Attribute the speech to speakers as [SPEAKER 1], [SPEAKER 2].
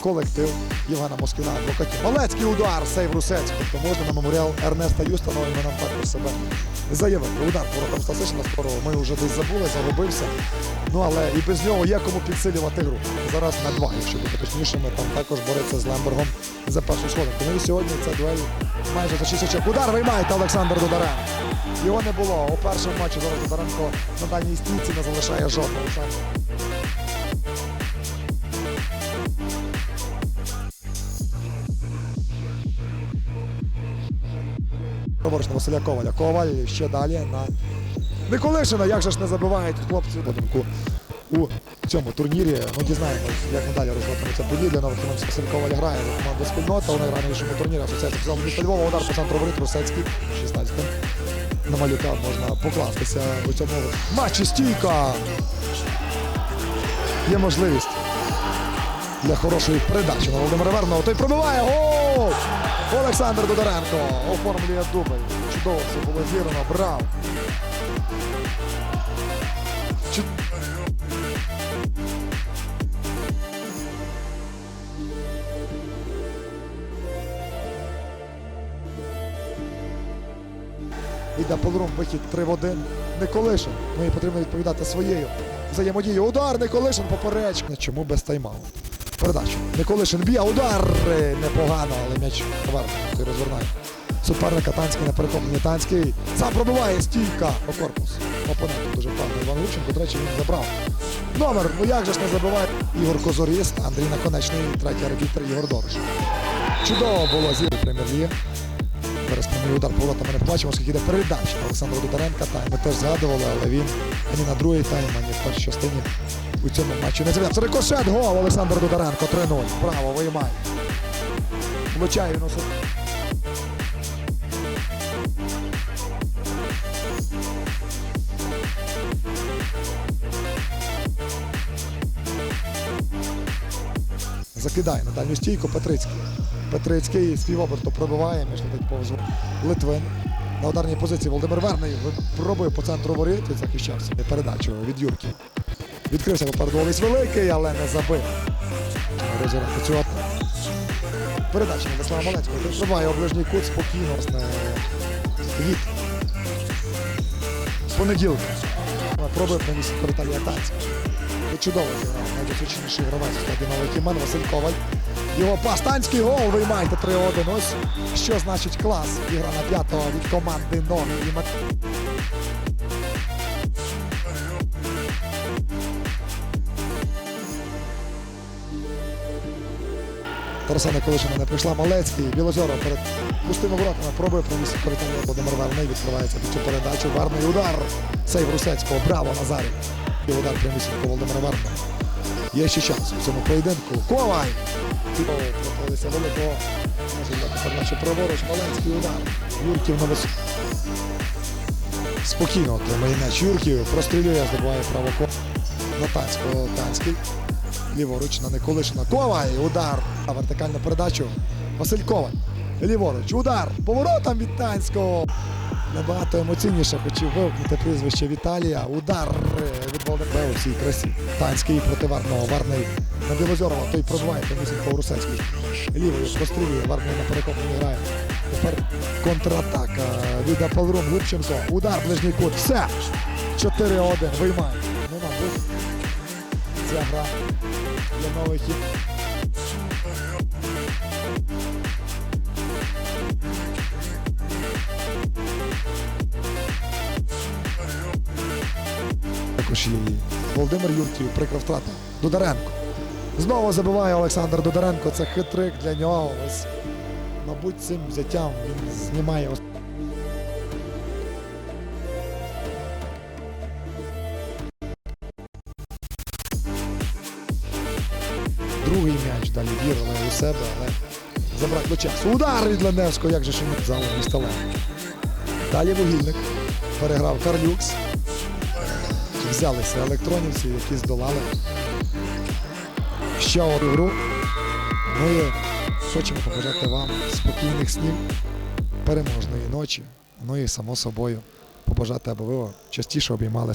[SPEAKER 1] Колектив Євгена Москіна, адвокатів. Малецький удар, сейв Русецький. То можна на меморіал Ернеста Юстона, він нам також себе заявив. Удар воротом Стасишина скоро ми вже десь забули, загубився. Ну але і без нього є кому підсилювати гру. Зараз на два, якщо бути точнішими, там також бореться з Лембергом за першу сходинку. Ну і сьогодні це дуель майже за 6 очок. Удар виймаєте Олександр Дударенко. Його не було. У першому матчі зараз Дударенко на дальній стійці не залишає жодного шансу. На Василя Коваля. Коваль ще далі на Николишина. Як же ж не забивають хлопці подумку у цьому турнірі. Ну, дізнаємось, як надалі розвиватиметься події для нових. Василь Коваль грає за команду спільнота. Вони грають на іншому турнірі. Асоціація цілому міста Львова. Удар по центру воріт Русецький. 16 На малюка можна покластися у цьому матчі. Стійка. Є можливість для хорошої передачі на Володимира Верного. Той пробиває гол! Олександр Додоренко оформлює дубль. Чудово все було зірано. Браво! Чу- Йде Полрум, вихід 3 в 1. Николишин. Ну і потрібно відповідати своєю взаємодією. Удар Николишин поперечка. Чому без тайм-ауту? Передача. Николишин б'є, удар Е, непогано, але м'яч повернений, розвернає. Суперника Танський на перехопленні Танський. Сам пробиває стійка по корпус. Опонент дуже впевнений. Іван Лученко, до речі, він забрав. Номер, ну як же ж не забиває. Ігор Козоріст, Андрій Наконечний, третій арбітр Ігор Дорож. Чудово було зі прем'єр-ліги. Зараз удар поворота ми не побачимо, оскільки йде передача Олександра Дударенка. Тайм ми теж згадували, але він ані на другий тайм, ані в першій частині у цьому матчі не з'явився. Рикошет, гол Олександр Дударенко 3-0. Браво, виймає. Влучає він су- Закидає на дальню стійку Петрицький. Петрицький з півоберту пробиває, між летить повз Литвин. На ударній позиції Володимир Верний пробив по центру воріт захищався. Передачу від Юрки. Відкрився попереду Олесь Великий, але не забив. Розіграти цю. Передача на Веслава Малецького. Пробиває ближній кут спокійно. Власне, Від понеділка. Пробує приніс Віталія Танського. Чудово зіграв. Найдосвідченіший гравець складі нових Василь Коваль. Його пас Танський гол виймаєте 3-1. Ось що значить клас. Ігра на п'ятого від команди Ноги. І Мат- Тараса Николишина не прийшла Малецький. Білозоров перед пустими воротами пробує проністи коритання Володимир Верний. Відкривається під цю передачу. Верний удар. Сейв Русецького. Браво Назарів. І удар Володимира Верного. Є ще час у цьому поєдинку. Ковай! Проходиться великого. Може дати передачу праворуч. Маленський удар. Юрків на високу. Спокійно отримає м'яч Юрків. Прострілює, здобуває право ко. На Танського. Танський. Ліворуч на Николишина. Ковай! Удар. Вертикальну передачу. Василь Коваль. Ліворуч. Удар. Поворотом від Танського. Набагато емоційніше хотів вивкнути прізвище Віталія. Удар е, від Володимира у всій красі. Танський проти Варного. Варний на Білозорова. Той пробиває помісінько Русецький. Лівою прострілює. Варний на перекопленні грає. Тепер контратака від Аполрум Губченко. Удар ближній кут. Все. 4-1. Виймає. Ну, мабуть, ця гра для нових хід. Також і Володимир Юрків, прикра втрата. Дударенко. Знову забиває Олександр Дударенко. Це хитрик для нього. Ось, мабуть, цим взяттям він знімає. Другий м'яч далі вірили у себе, але забракло часу. Удар від Леневського, як же ж він залом міста Лев. Далі вугільник. Переграв Карлюкс. Взялися електронівці, які здолали ще одну гру. Ми хочемо побажати вам спокійних снів, переможної ночі. Ну і само собою побажати, аби ви частіше обіймали